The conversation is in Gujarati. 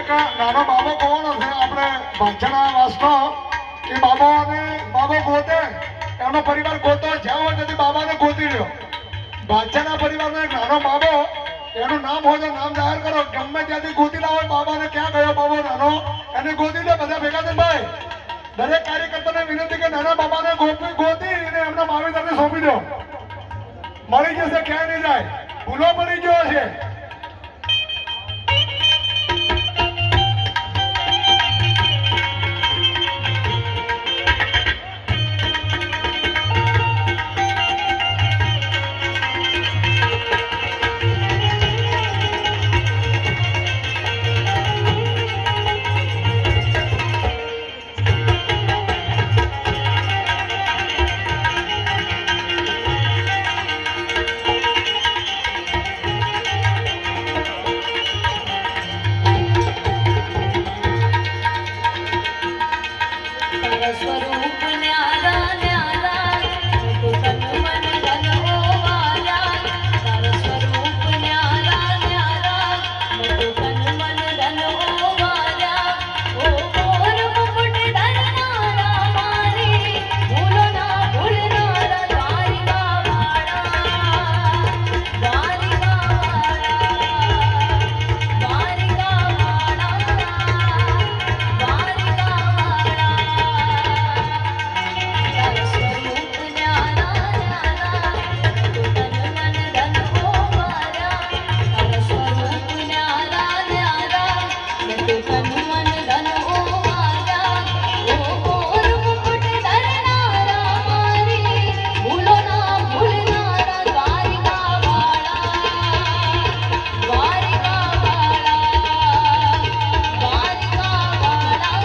એક નાનો બાબો કોણ હશે? આપણે બાદશાહના વાસનો, એ બાબો અને બાબો ગોતે, એમનો પરિવાર ગોતો, જ્યાં હોય ત્યાંથી બાબાને ગોતી લ્યો. બાદશાહના પરિવારનો એક નાનો બાબો, એનું નામ હોય તો નામ જાહેર કરો. ગમે ત્યાંથી ગોતી લાવો બાબાને ક્યાં ગયો બાબો નાનો? એને ગોતી લે, બધા ભેગા થઈને ભાઈ. દરેક કાર્યકર્તાને વિનંતી કે નાના બાબાને ગોતી ગોતી અને એમના માવીદારને સોંપી દો. મળી જશે, ક્યાંય નહીં જાય. ભૂલો મળી ગયો છે